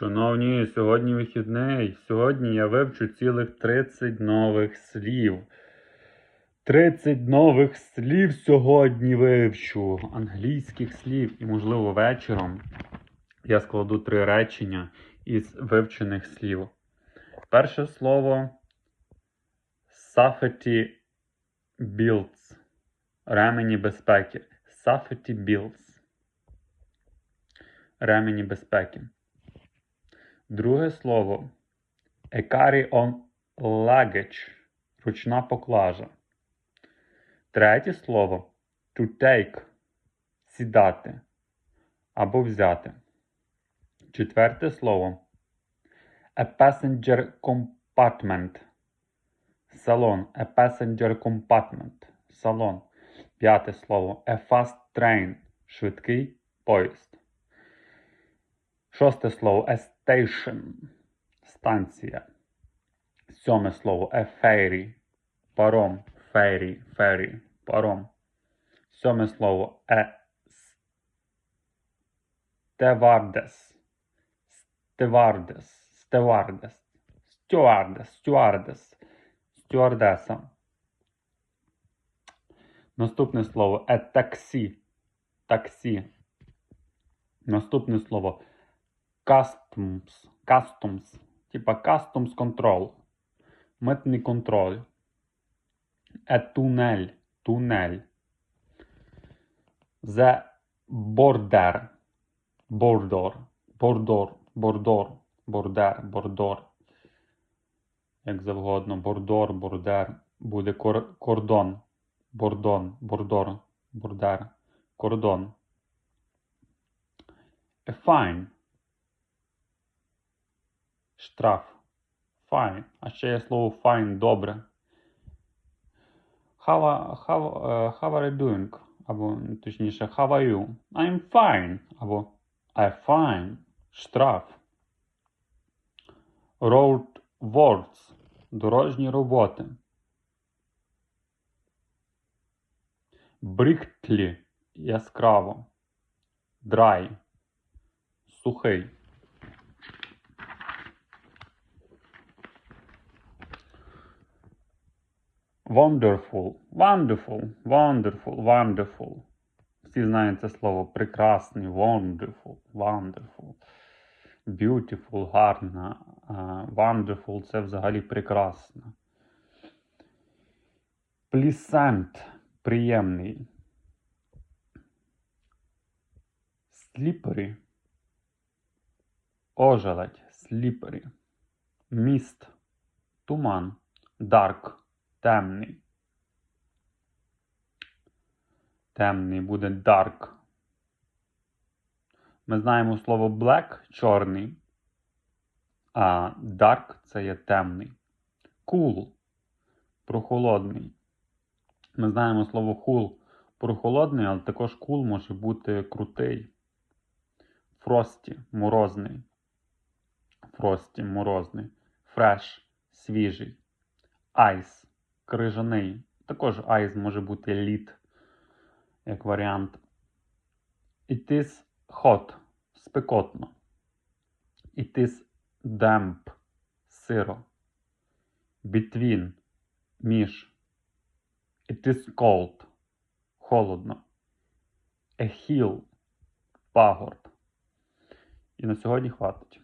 Шановні, сьогодні вихідний. Сьогодні я вивчу цілих 30 нових слів. 30 нових слів сьогодні вивчу. Англійських слів. І, можливо, вечором я складу три речення із вивчених слів. Перше слово safety belts. Ремені безпеки. Safety belts. Ремені безпеки. Друге слово a carry on luggage. Ручна поклажа. Третє слово to take. Сідати або взяти. Четверте слово a passenger compartment. Салон. A passenger compartment. Салон. П'яте слово a fast train. Швидкий поїзд. Шосте слово a station. Станція. Сьоме слово a ferry. Паром. Ferry. Ferry. Паром. Сьоме слово a stewardess. Stewardess. Stewardess. Stewardess. Stewardess. Стюардеса. Наступне слово a taxi. Таксі. Наступне слово customs. Customs. Типа customs control. Митний контроль. A тунель. Тунель. The border. Бордор. Бордор. Бордор. Бордер. Бордор. Як завгодно. Бордор, бордер. Буде кор- кордон. Бордон. Бордор. Бордер. Кордон. A fine. Штраф. Fine. А ще є слово fine добре. How, how, е, how are you doing? Або точніше, how are you? I'm fine. Або I'm fine. Штраф. Road words. Дорожні роботи. Брихтлі. Яскраво. Dry. Сухий. Wonderful. Wonderful. Wonderful. Wonderful. Всі знають слово. Прекрасний. Wonderful. Wonderful. Beautiful. Гарна. А, Wonderful це взагалі прекрасно. Pleasant. Приємний. Slippery. Ожеледь. Slippery. Міст. Туман. Dark. Темний. Темний буде dark. Ми знаємо слово black чорний. А dark це є темний. Cool. Прохолодний. Ми знаємо слово cool прохолодний, але також cool може бути крутий. Frosty – морозний. Frosty – морозний. Fresh – свіжий. Ice – крижаний. Також ice може бути лід, як варіант. It is hot – спекотно. It is damp – сиро. Between – між. It is cold – холодно. A hill – пагорб. І на сьогодні хватить.